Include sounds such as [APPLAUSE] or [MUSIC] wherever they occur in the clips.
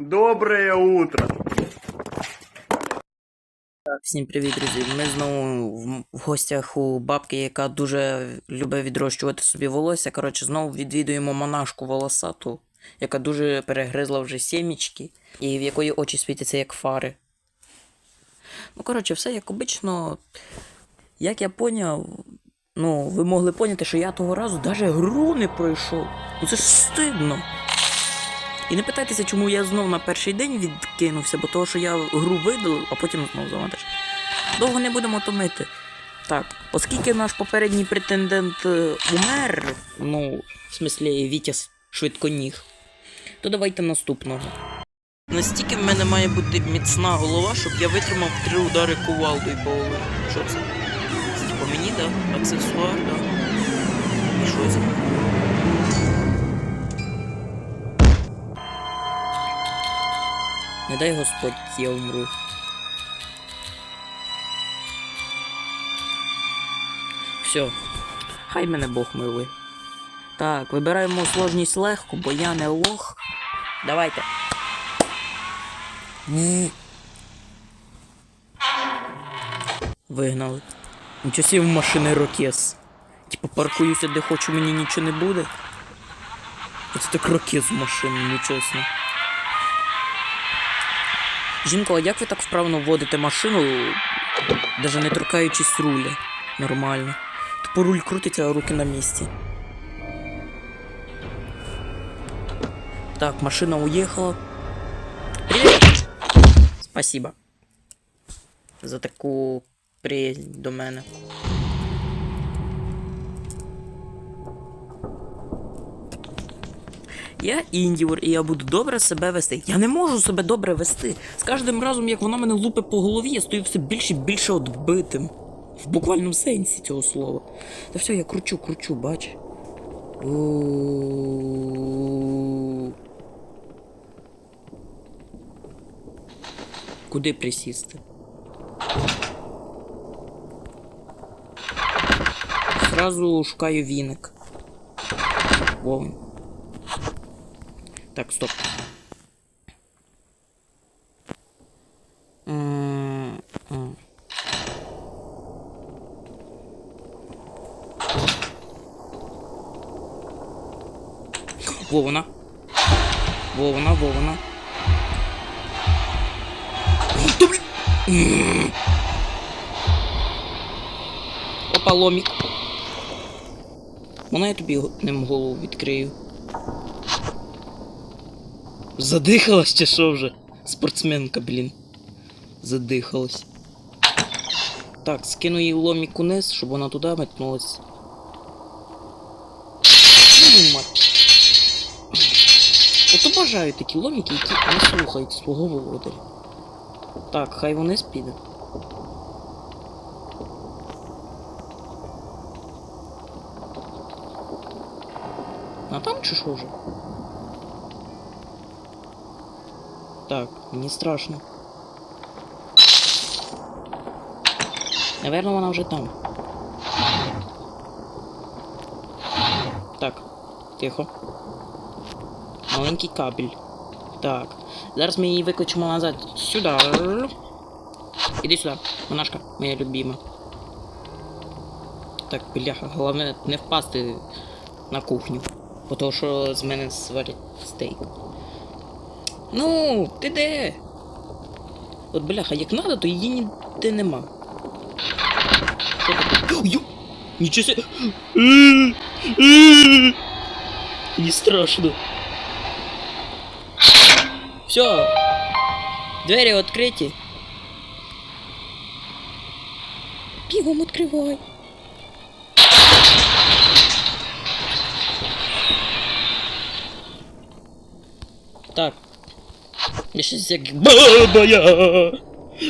Доброе утро. Всім привіт, друзі! Ми знову в, гостях у бабки, яка дуже любить відрощувати собі волосся. Коротше, знову відвідуємо монашку волосату, яка дуже перегризла вже сімічки, і в якої очі світяться як фари. Ну, коротше, все як обично. Як я поняв, ну, ви могли поняти, що я того разу навіть гру не пройшов. Ну це ж стидно. І не питайтеся, чому я знов на перший день відкинувся, бо того, що я гру видалив, а потім знов завантаж. Довго не будемо томити. Так, оскільки наш попередній претендент е, умер, ну, в смислі Вітяс швидконіг, то давайте наступного. Настільки в мене має бути міцна голова, щоб я витримав три удари кувалдою по голові. Що це? Це типу мені, да? Аксесуар, да? І що це? Не дай Господь, я умру. Все. Хай мене Бог милує. Так, вибираємо сложність легко, бо я не лох. Давайте. Вигнали. Нічого в машини Рокес. Типа паркуюся де хочу, мені нічого не буде. Оце так Рокес в машину, нечесно. Жінко, а як ви так вправно водите машину, навіть не торкаючись руля? Нормально. Тупо руль крутиться, а руки на місці. Так, машина уехала. Привет! Спасибо. За таку приязнь до мене. Я індівор, і я буду добре себе вести. Я не можу себе добре вести. З кожним разом, як вона мене лупить по голові, я стою все більше і більше отбитим. В буквальному сенсі цього слова. Та все, я кручу, кручу, бач. Куди присісти? Зразу шукаю віник. Вовень. Так, стоп. М, м. Вовна. Вовна, Вовна. Та блін! М. Опа, ломік. Вона я тобі ним голову відкрию. Задихалась чи що вже? Спортсменка, блін. Задихалась. Так, скину їй ломік униз, щоб вона туди метнулась. Ну, мать. От обожаю такі ломіки, які не слухають свого володаря. Так, хай вниз піде. А там чи що вже? Так, мені страшно. Наверно, вона вже там. Так, тихо. Маленький кабель. Так. Зараз ми її викличемо назад. Сюди. Іди сюди, монашка, моя любима. Так, бляха, головне не впасти на кухню. Бо то, що з мене сварять стейк. Ну, ти де? От бляха, як надо, то її ніде нема. Що! Нічого себе! Мені страшно. Все. Двері відкриті. Бігом відкривай. Так. Я щось як баба я.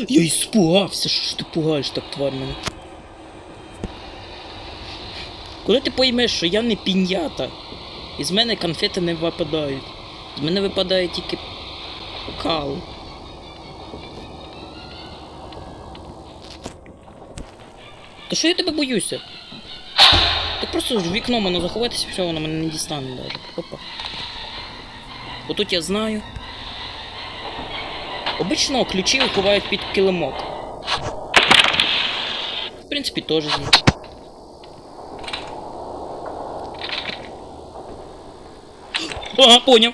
Я іспугався, що ж ти пугаєш так тварь мене. Коли ти поймеш, що я не пінята, і з мене конфети не випадають. З мене випадає тільки кал. Та що я тебе боюся? Ти просто в вікно мене заховатися, все, воно мене не дістане навіть. Опа. Отут я знаю. Обично ключі ховають під килимок. В принципі, теж звідси. Ага, поняв.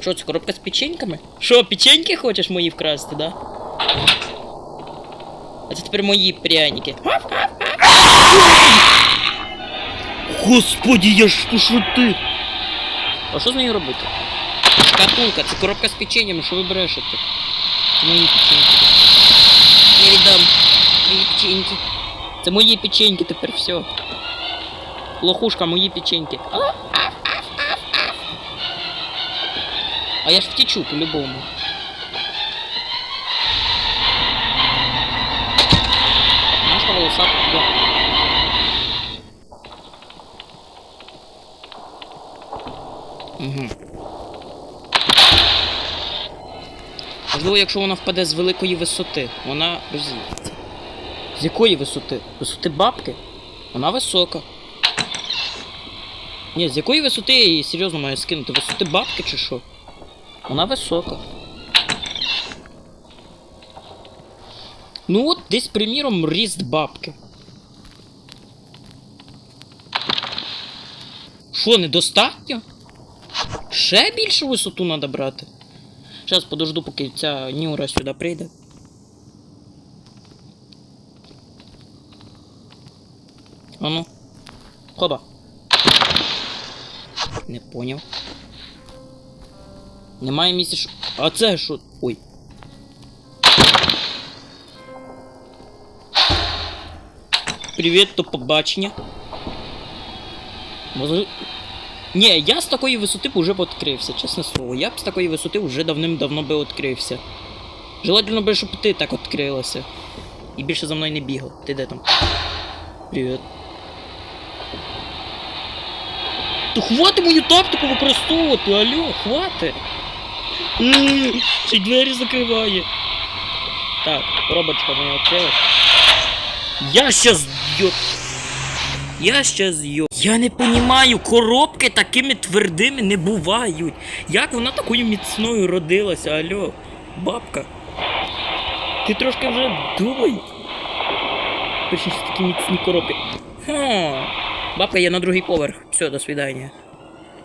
Що це, коробка з печеньками? Що, печеньки хочеш мої вкрасти, да? А це тепер мої пряники. Господи, я ж пошутив. А що з нею робити? Шкатулка, це коробка з печеньями, що ви брешете? Це мої печеньки. Не віддам. Мої печеньки. Це мої печеньки тепер все. Лохушка, мої печеньки. А, а, а, а, а. А я ж втечу по-любому. Наша волосата туда. Угу. Можливо, якщо вона впаде з великої висоти, вона розіб'ється. З якої висоти? Висоти бабки? Вона висока. Ні, з якої висоти я її серйозно маю скинути? Висоти бабки чи що? Вона висока. Ну от десь, приміром, ріст бабки. Що, недостатньо? Ще більшу висоту треба брати. Зараз подожду, поки ця Нюра сюди прийде. А ну. Хоба. Не поняв. Немає місця. що- А це що? Ой. Привіт, до побачення. Можливо- Ні, я з такої висоти б уже б відкрився, чесне слово. Я б з такої висоти вже давним-давно би відкрився. Желательно би, щоб ти так відкрилася. І більше за мною не бігав. Ти де там? Привіт. То хвати мою тактику використовувати, алло, хвати. Ще двері закриває. Так, робочка моя відкрилась. Я щас ё... Я щас ё... Я не понімаю, коробки такими твердими не бувають. Як вона такою міцною родилася, алло, бабка. Ти трошки вже думай. Точніше такі міцні коробки. Ха. Бабка, я на другий поверх. Все, до свидания.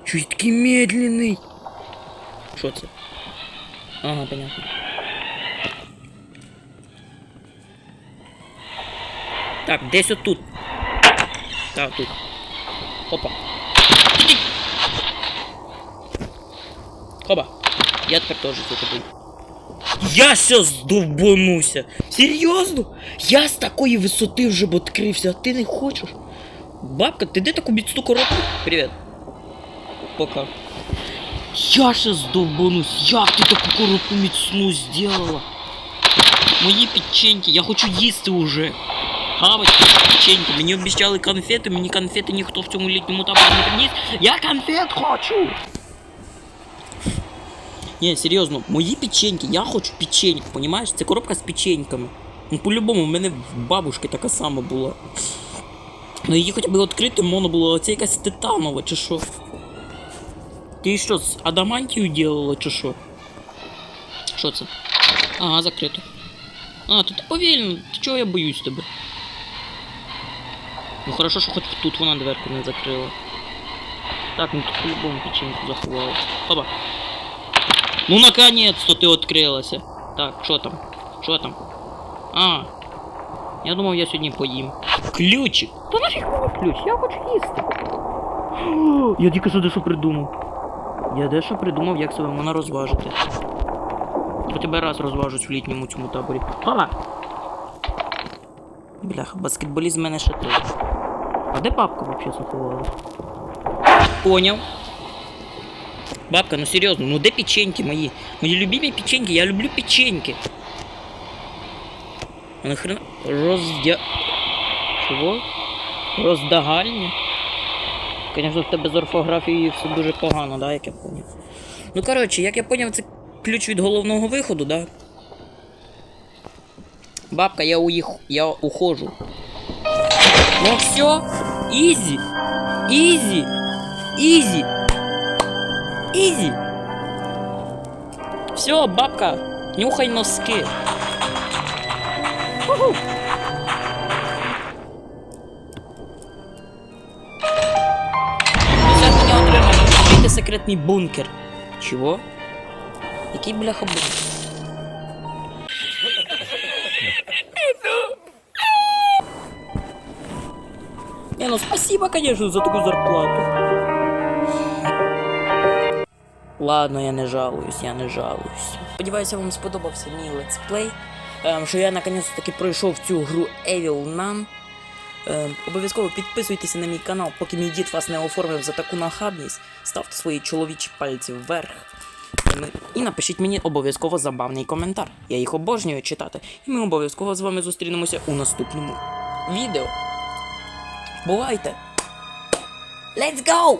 Чуть такий медленний. Що це? Ага, понятно. Так, десь отут. Так, тут. Опа. Ті-ті. Хоба. Я тепер теж за тобою. Я щас довбануся. Серйозно? Я з такої висоти вже б відкрився, а ти не хочеш? Бабка, ти де таку міцну коробку? Привіт. Пока. Я ще здовбанусь, як ти таку коробку міцну зробила? Мої печеньки, я хочу їсти уже. Хавать печеньки. Мені обіцяли конфети, мені конфети ніхто в цьому літньому таборі не приніс. Я конфет хочу! Ні, серйозно, мої печеньки, я хочу печеньки, понімаєш? Це коробка з печеньками. Ну, по-любому, в мене в бабушки така сама була. Ну її хоча б відкрити можна було, а це якась титанова, чи що? Ти що, з адамантію ділила, чи що? Що це? Ага, закрито. А, тут повільно, ти чого я боюсь тебе? Ну хорошо, що хоч тут вона дверку не закрила. Так, ну тут по-любому печеньку заховала. Хоба. Ну наконец-то ти відкрилася. Так, що там? Що там? А. Я думав, я сьогодні поїм. Ключик! Та нафіг мені ключ, я хочу їсти. [GASPS] Я тільки що дещо придумав. Я дещо придумав, як себе можна розважити. Хоча б раз розважусь в літньому цьому таборі. Ха! Бляха, баскетболіст з мене ще той. А де папка взагалі заховала? Поняв. Бабка, ну серйозно, ну де печеньки мої? Мої любимі печеньки, я люблю печеньки. А нахрена роздя... Чого? Роздагальня? Звісно, в тебе з орфографією все дуже погано, да, як я поняв. Ну коротше, як я поняв, це ключ від головного виходу, да? Бабка, я уїх... я ухожу. Ну все, ізі, ізі, ізі, ізі. Все, бабка, нюхай носки. Уху. Досягнення отримано. Відкрийте секретний бункер. Чого? Який бляха бункер? Не, ну спасибо, конечно, за таку зарплату. Ладно, я не жалуюсь, я не жалуюсь. Сподіваюся, вам сподобався мій летсплей. Ем, що я наконець таки пройшов цю гру Evil Nun. Ем, обов'язково підписуйтеся на мій канал, поки мій дід вас не оформив за таку нахабність. Ставте свої чоловічі пальці вверх. І напишіть мені обов'язково забавний коментар. Я їх обожнюю читати. І ми обов'язково з вами зустрінемося у наступному відео. Бувайте! Let's go!